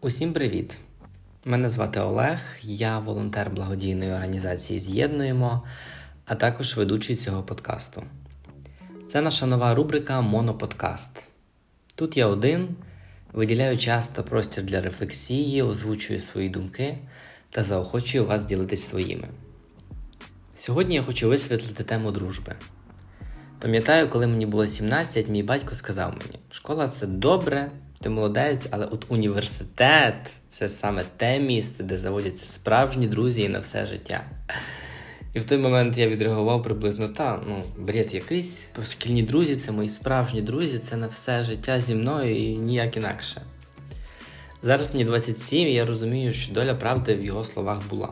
Усім привіт! Мене звати Олег, я волонтер благодійної організації З'єднуємо, а також ведучий цього подкасту. Це наша нова рубрика Моноподкаст. Тут я один, виділяю час та простір для рефлексії, озвучую свої думки та заохочую вас ділитись своїми. Сьогодні я хочу висвітлити тему дружби. Пам'ятаю, коли мені було 17, мій батько сказав мені: школа це добре, ти молодець, але от університет це саме те місце, де заводяться справжні друзі і на все життя. І в той момент я відреагував приблизно та, ну, бред якийсь. Шкільні друзі це мої справжні друзі, це на все життя зі мною і ніяк інакше. Зараз мені 27, і я розумію, що доля правди в його словах була.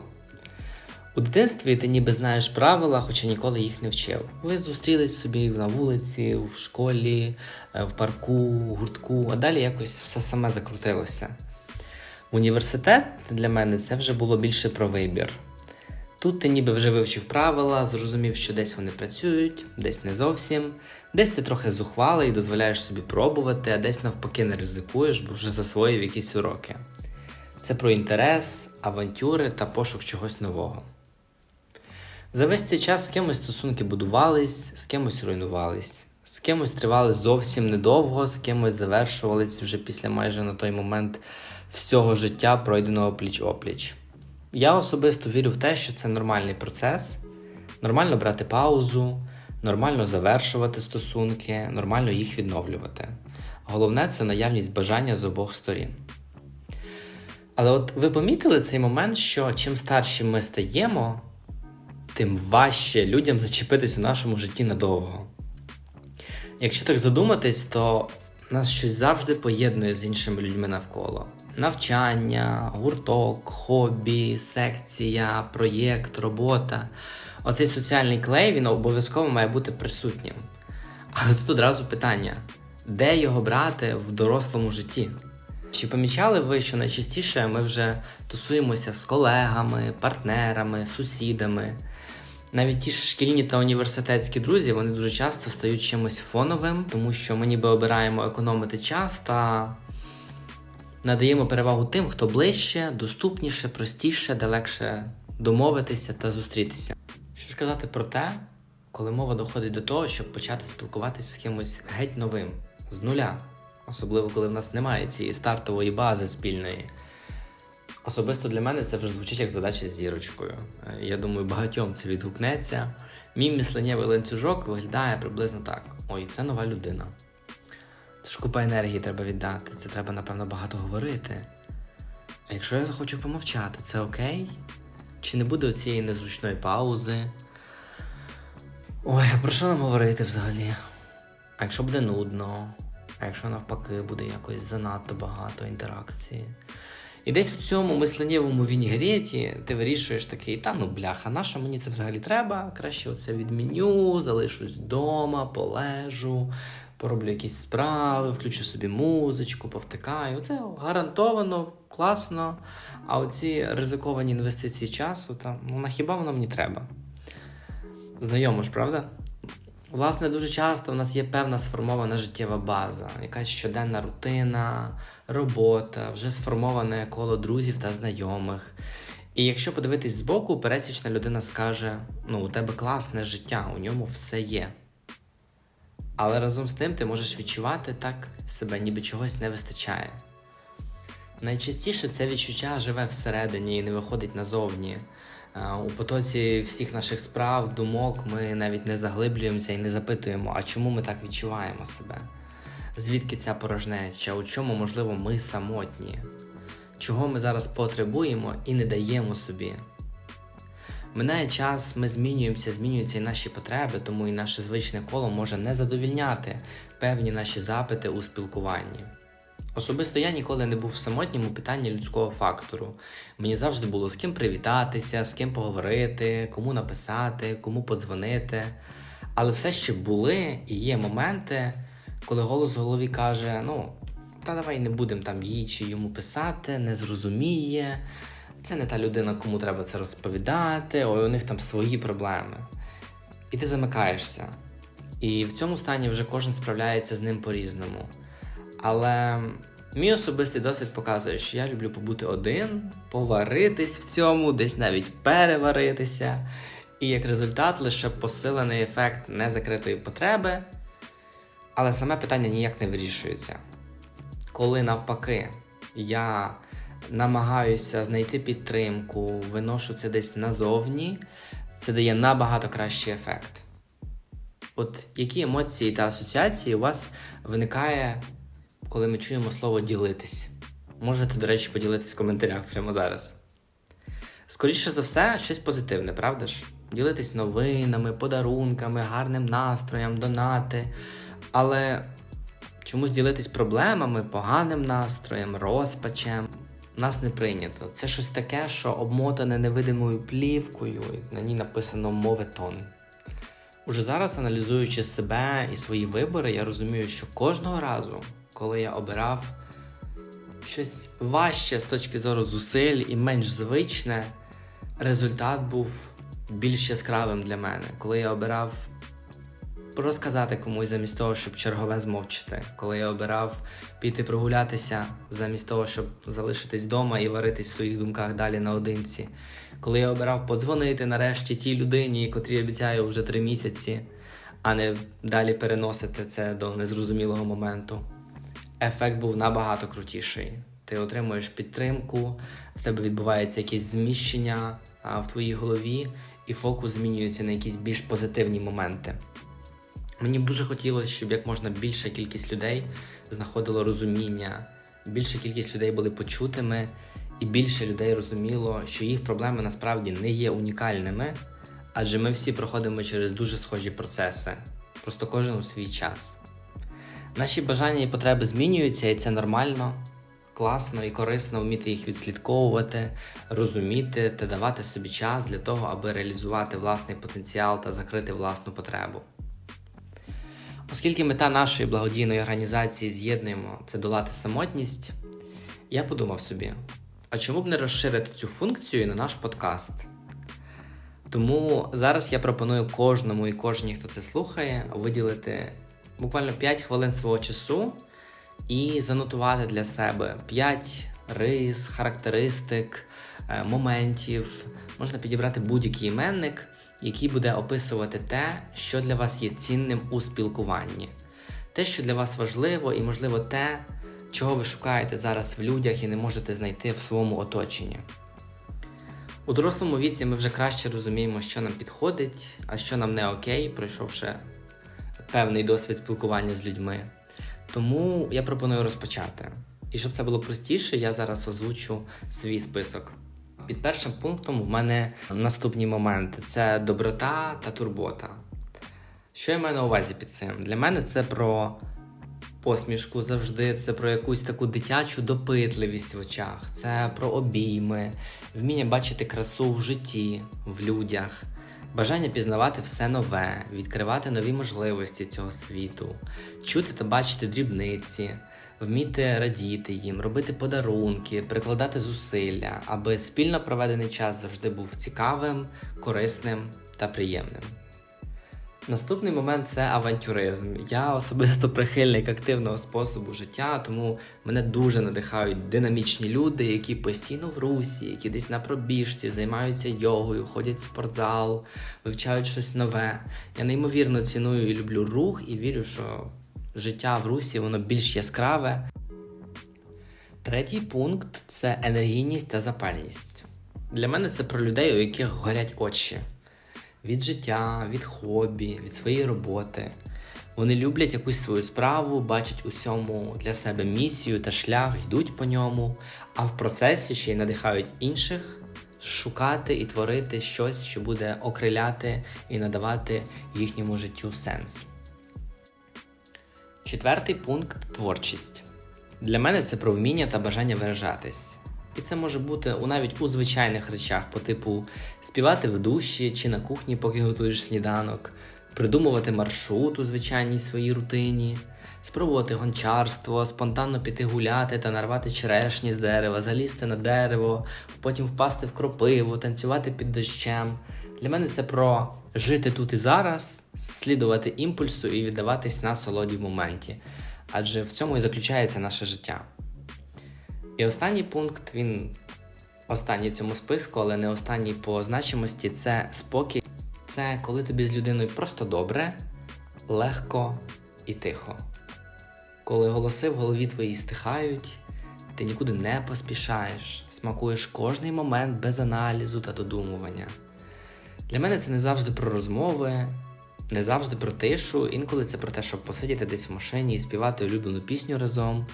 У дитинстві ти ніби знаєш правила, хоча ніколи їх не вчив. Ви зустрілись собі на вулиці, в школі, е, в парку, в гуртку, а далі якось все саме закрутилося. Університет для мене це вже було більше про вибір. Тут ти ніби вже вивчив правила, зрозумів, що десь вони працюють, десь не зовсім, десь ти трохи зухвалий дозволяєш собі пробувати, а десь навпаки не ризикуєш, бо вже засвоїв якісь уроки. Це про інтерес, авантюри та пошук чогось нового. За весь цей час з кимось стосунки будувались, з кимось руйнувались, з кимось тривали зовсім недовго, з кимось завершувались вже після майже на той момент всього життя, пройденого пліч опліч. Я особисто вірю в те, що це нормальний процес, нормально брати паузу, нормально завершувати стосунки, нормально їх відновлювати. Головне це наявність бажання з обох сторін. Але от ви помітили цей момент, що чим старші ми стаємо, тим важче людям зачепитись у нашому житті надовго. Якщо так задуматись, то нас щось завжди поєднує з іншими людьми навколо. Навчання, гурток, хобі, секція, проєкт, робота. Оцей соціальний клей він обов'язково має бути присутнім. Але тут одразу питання: де його брати в дорослому житті? Чи помічали ви, що найчастіше ми вже тусуємося з колегами, партнерами, сусідами? Навіть ті ж шкільні та університетські друзі вони дуже часто стають чимось фоновим, тому що ми ніби обираємо економити час та надаємо перевагу тим, хто ближче, доступніше, простіше, де легше домовитися та зустрітися. Що ж казати про те, коли мова доходить до того, щоб почати спілкуватися з кимось геть новим, з нуля, особливо коли в нас немає цієї стартової бази спільної. Особисто для мене це вже звучить як задача з зірочкою. Е, Я думаю, багатьом це відгукнеться. Мій мисленнєвий ланцюжок виглядає приблизно так: ой, це нова людина. Це ж купа енергії треба віддати, це треба, напевно, багато говорити. А якщо я захочу помовчати, це окей? Чи не буде цієї незручної паузи? Ой, а про що нам говорити взагалі? А якщо буде нудно, якщо навпаки буде якось занадто багато інтеракції? І десь у цьому мисленнєвому вінігреті ти вирішуєш такий, та ну бляха, на що мені це взагалі треба? Краще оце відміню, залишусь вдома, полежу, пороблю якісь справи, включу собі музичку, повтикаю. Це гарантовано, класно. А оці ризиковані інвестиції часу, та, ну на хіба воно мені треба? Знайомо ж, правда? Власне, дуже часто в нас є певна сформована життєва база, якась щоденна рутина, робота, вже сформоване коло друзів та знайомих. І якщо подивитись збоку, пересічна людина скаже: ну, у тебе класне життя, у ньому все є. Але разом з тим ти можеш відчувати так себе, ніби чогось не вистачає. Найчастіше це відчуття живе всередині і не виходить назовні. Е, У потоці всіх наших справ, думок ми навіть не заглиблюємося і не запитуємо, а чому ми так відчуваємо себе? Звідки ця порожнеча? У чому, можливо, ми самотні? Чого ми зараз потребуємо і не даємо собі? Минає час, ми змінюємося, змінюються і наші потреби, тому і наше звичне коло може не задовільняти певні наші запити у спілкуванні. Особисто я ніколи не був в самотньому питанні людського фактору. Мені завжди було з ким привітатися, з ким поговорити, кому написати, кому подзвонити. Але все ще були і є моменти, коли голос в голові каже: ну, та давай не будемо там їй чи йому писати, не зрозуміє. Це не та людина, кому треба це розповідати, ой, у них там свої проблеми. І ти замикаєшся. І в цьому стані вже кожен справляється з ним по-різному. Але Мій особистий досвід показує, що я люблю побути один, поваритись в цьому, десь навіть переваритися. І як результат лише посилений ефект незакритої потреби, але саме питання ніяк не вирішується. Коли навпаки я намагаюся знайти підтримку, виношу це десь назовні, це дає набагато кращий ефект. От які емоції та асоціації у вас виникає, коли ми чуємо слово ділитись? Можете, до речі, поділитись в коментарях прямо зараз. Скоріше за все, щось позитивне, правда ж? Ділитись новинами, подарунками, гарним настроєм, донати. Але чомусь ділитись проблемами, поганим настроєм, розпачем нас не прийнято. Це щось таке, що обмотане невидимою плівкою, і на ній написано моветон. Уже зараз, аналізуючи себе і свої вибори, я розумію, що кожного разу, коли я обирав щось важче з точки зору зусиль і менш звичне, результат був більш яскравим для мене. Коли я обирав розказати комусь замість того, щоб чергове змовчити, коли я обирав піти прогулятися замість того, щоб залишитись вдома і варитись в своїх думках далі наодинці, коли я обирав подзвонити нарешті тій людині, котрій обіцяю вже три місяці, а не далі переносити це до незрозумілого моменту. Ефект був набагато крутіший. Ти отримуєш підтримку, в тебе відбувається якесь зміщення в твоїй голові, і фокус змінюється на якісь більш позитивні моменти. Мені б дуже хотілося, щоб як можна більша кількість людей знаходило розуміння, більша кількість людей були почутими, і більше людей розуміло, що їх проблеми насправді не є унікальними, адже ми всі проходимо через дуже схожі процеси, просто кожен у свій час. Наші бажання і потреби змінюються, і це нормально, класно і корисно вміти їх відслідковувати, розуміти та давати собі час для того, аби реалізувати власний потенціал та закрити власну потребу. Оскільки мета нашої благодійної організації з'єднуємо це долати самотність, я подумав собі, а чому б не розширити цю функцію на наш подкаст? Тому зараз я пропоную кожному і кожній, хто це слухає, виділити буквально 5 хвилин свого часу і занотувати для себе 5 рис, характеристик, е, моментів. Можна підібрати будь-який іменник, який буде описувати те, що для вас є цінним у спілкуванні, те, що для вас важливо, і, можливо, те, чого ви шукаєте зараз в людях і не можете знайти в своєму оточенні. У дорослому віці ми вже краще розуміємо, що нам підходить, а що нам не окей, пройшовши певний досвід спілкування з людьми. Тому я пропоную розпочати. І щоб це було простіше, я зараз озвучу свій список. Під першим пунктом в мене наступні моменти: це доброта та турбота. Що я маю на увазі під цим? Для мене це про посмішку завжди, це про якусь таку дитячу допитливість в очах, це про обійми, вміння бачити красу в житті, в людях, бажання пізнавати все нове, відкривати нові можливості цього світу, чути та бачити дрібниці, вміти радіти їм, робити подарунки, прикладати зусилля, аби спільно проведений час завжди був цікавим, корисним та приємним. Наступний момент це авантюризм. Я особисто прихильник активного способу життя, тому мене дуже надихають динамічні люди, які постійно в русі, які десь на пробіжці, займаються йогою, ходять в спортзал, вивчають щось нове. Я неймовірно ціную і люблю рух і вірю, що життя в русі воно більш яскраве. Третій пункт це енергійність та запальність. Для мене це про людей, у яких горять очі від життя, від хобі, від своєї роботи. Вони люблять якусь свою справу, бачать усьому для себе місію та шлях, йдуть по ньому, а в процесі ще й надихають інших шукати і творити щось, що буде окриляти і надавати їхньому життю сенс. Четвертий пункт творчість. Для мене це про вміння та бажання виражатись. І це може бути навіть у звичайних речах, по типу співати в душі чи на кухні, поки готуєш сніданок, придумувати маршрут у звичайній своїй рутині, спробувати гончарство, спонтанно піти гуляти та нарвати черешні з дерева, залізти на дерево, потім впасти в кропиву, танцювати під дощем. Для мене це про жити тут і зараз, слідувати імпульсу і віддаватись на солоді в моменті. Адже в цьому і заключається наше життя. І останній пункт, він останній в цьому списку, але не останній по значимості це спокій. Це коли тобі з людиною просто добре, легко і тихо. Коли голоси в голові твоїй стихають, ти нікуди не поспішаєш, смакуєш кожний момент без аналізу та додумування. Для мене це не завжди про розмови, не завжди про тишу, інколи це про те, щоб посидіти десь в машині і співати улюблену пісню разом,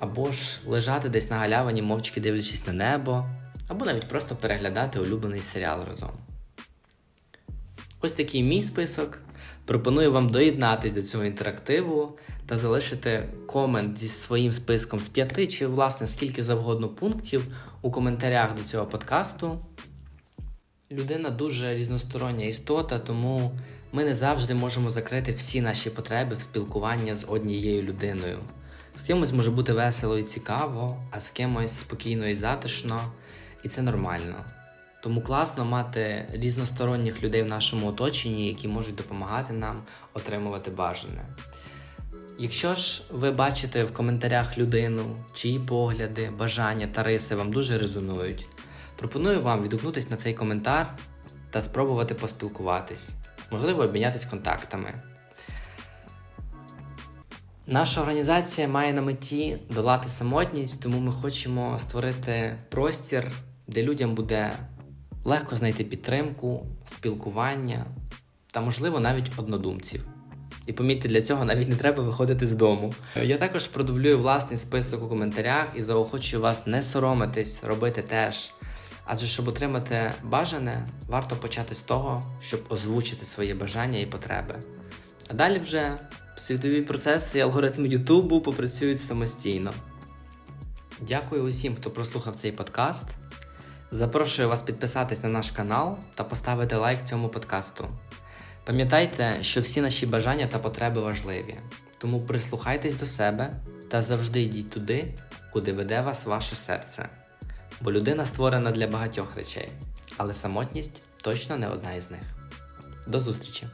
або ж лежати десь на галявині, мовчки дивлячись на небо, або навіть просто переглядати улюблений серіал разом. Ось такий мій список. Пропоную вам доєднатись до цього інтерактиву та залишити комент зі своїм списком з п'яти чи, власне, скільки завгодно пунктів у коментарях до цього подкасту. Людина дуже різностороння істота, тому ми не завжди можемо закрити всі наші потреби в спілкуванні з однією людиною. З кимось може бути весело і цікаво, а з кимось спокійно і затишно, і це нормально. Тому класно мати різносторонніх людей в нашому оточенні, які можуть допомагати нам отримувати бажане. Якщо ж ви бачите в коментарях людину, чиї погляди, бажання та риси вам дуже резонують, пропоную вам відгукнутися на цей коментар та спробувати поспілкуватись, можливо, обмінятись контактами. Наша організація має на меті долати самотність, тому ми хочемо створити простір, де людям буде легко знайти підтримку, спілкування та, можливо, навіть однодумців. І помітьте, для цього навіть не треба виходити з дому. Я також продублюю власний список у коментарях і заохочую вас не соромитись, робити теж. Адже щоб отримати бажане, варто почати з того, щоб озвучити свої бажання і потреби. А далі вже світові процеси і алгоритми Ютубу попрацюють самостійно. Дякую усім, хто прослухав цей подкаст. Запрошую вас підписатись на наш канал та поставити лайк цьому подкасту. Пам'ятайте, що всі наші бажання та потреби важливі, тому прислухайтесь до себе та завжди йдіть туди, куди веде вас ваше серце. Бо людина створена для багатьох речей, але самотність точно не одна із них. До зустрічі!